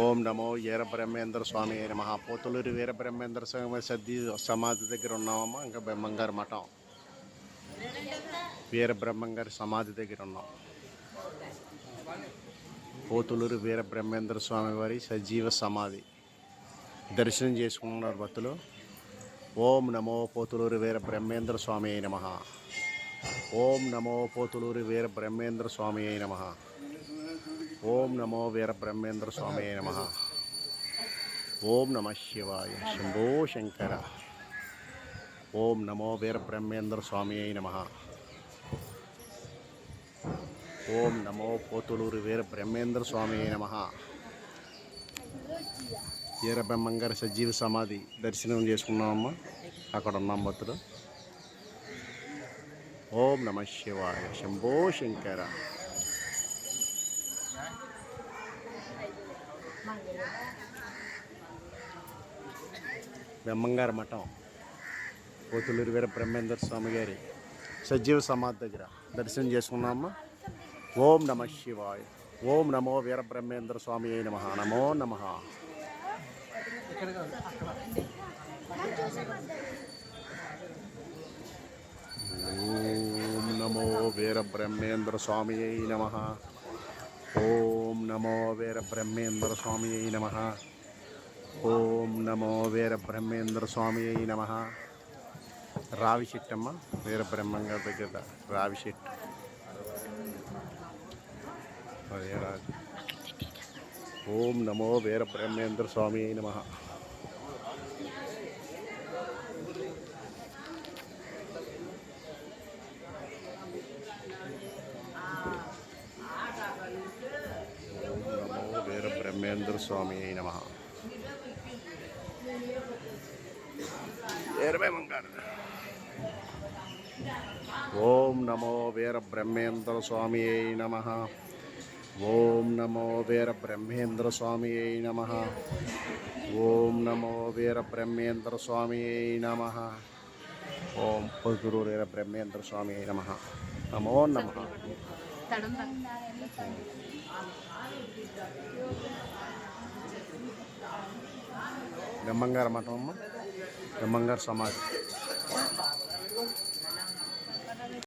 ఓం నమో వీరబ్రహ్మేంద్ర స్వామి నమ. పోతులూరి వీర బ్రహ్మేంద్ర స్వామి సద్ది సమాధి దగ్గర ఉన్నామమ్మా ఇంకా బ్రహ్మంగారి మఠం. వీర బ్రహ్మంగారి సమాధి దగ్గర ఉన్నాం. పోతులూరు వీరబ్రహ్మేంద్ర స్వామి వారి సజీవ సమాధి. దర్శనం చేసుకున్నారు భక్తులు. ఓం నమో పోతులూరు వీర బ్రహ్మేంద్ర స్వామి నమ. ఓం నమో పోతులూరి వీర బ్రహ్మేంద్ర స్వామి నమ. ఓం నమో వీరబ్రహ్మేంద్ర స్వామి నమ. ఓం నమ శివాయ శంభో శంకర. ఓం నమో వీరబ్రహ్మేంద్ర స్వామి నమ. ఓం నమో పోతులూరు వీరబ్రహ్మేంద్ర స్వామి నమ. వీర బ్రహ్మంగారి సజీవ సమాధి దర్శనం చేసుకున్నామమ్మా. అక్కడ ఉన్నాం భక్తులు. ఓం నమ శివాయ శంభో శంకర. బ్రహ్మంగారి మఠం పోతులూరు వీర బ్రహ్మేందర్ స్వామి గారి సజీవ సమాధి దగ్గర. దర్శనం చేసుకున్నామా? ఓం నమ శివాయ్. ఓం నమో వీర బ్రహ్మేంద్ర స్వామి అయి నమ. నమో నమ. ఓం నమో వీర బ్రహ్మేంద్ర స్వామి అయి నమ. ఓం నమో వీర బ్రహ్మేంద్ర స్వామి అయి నమ. ఓం నమో వీర బ్రహ్మేంద్ర స్వామి అయి నమ. రావి చెట్టమ్మ వీర బ్రహ్మంగా దగ్గర రావి చెట్టు అదే రాజు. ఓం నమో వీర బ్రహ్మేంద్ర స్వామి అయి నమ ఓం నమో వీర బ్రహ్మేంద్ర స్వామి అయి నమ. ఓం నమో వీర బ్రహ్మేంద్ర స్వామి అయి నమ. ఓం నమో వీర బ్రహ్మేంద్ర స్వామి అయి నమ. ఓం నమో వీర బ్రహ్మేంద్ర స్వామి అయి నమ. ఓం పొదురు వీర బ్రహ్మేంద్ర స్వామి అయి నమ. నమో నమ. గమ్మంగారు మఠం గమ్మంగారు సమాధి